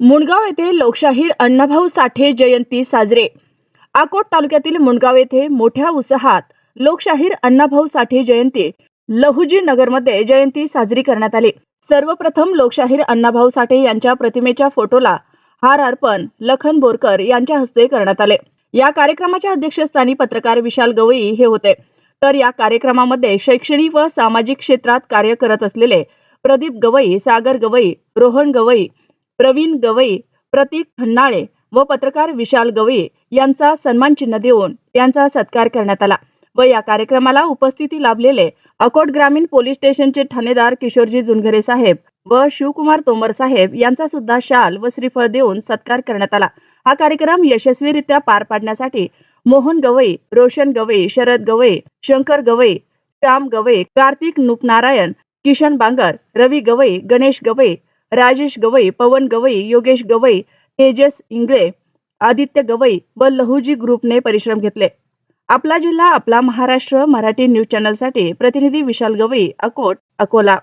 मुंडगाव येथे लोकशाहीर अण्णाभाऊ साठे जयंती साजरे. आकोट तालुक्यातील मुंडगाव येथे मोठ्या उत्साहात लोकशाहीर अण्णाभाऊ साठे जयंती लहुजी नगरमध्ये जयंती साजरी करण्यात आली. सर्वप्रथम लोकशाहीर अण्णाभाऊ साठे यांच्या प्रतिमेच्या फोटोला हार अर्पण लखन बोरकर यांच्या हस्ते करण्यात आले. या कार्यक्रमाच्या अध्यक्षस्थानी पत्रकार विशाल गवई हे होते. तर या कार्यक्रमामध्ये शैक्षणिक व सामाजिक क्षेत्रात कार्य करत असलेले प्रदीप गवई सागर गवई रोहन गवई प्रवीण गवई प्रतीक खन्नाळे व पत्रकार विशाल गवई यांचा सन्मान चिन्ह देऊन यांचा सत्कार करण्यात आला व या कार्यक्रमाला उपस्थिती लाभलेले अकोट ग्रामीण पोलीस स्टेशनचे ठाणेदार किशोरजी जुनघरे साहेब व शिवकुमार तोमर साहेब यांचा सुद्धा शाल व श्रीफळ देऊन सत्कार करण्यात आला. हा कार्यक्रम यशस्वीरित्या पार पाडण्यासाठी मोहन गवई रोशन गवई शरद गवई शंकर गवई श्याम गवई कार्तिक नुपनारायण किशन बांगर रवी गवई गणेश गवई राजेश गवई पवन गवई योगेश गवई तेजस इंगळे आदित्य गवई व लहुजी ग्रुपने परिश्रम घेतले. आपला जिल्हा आपला महाराष्ट्र मराठी न्यूज चॅनलसाठी प्रतिनिधी विशाल गवई अकोट अकोला.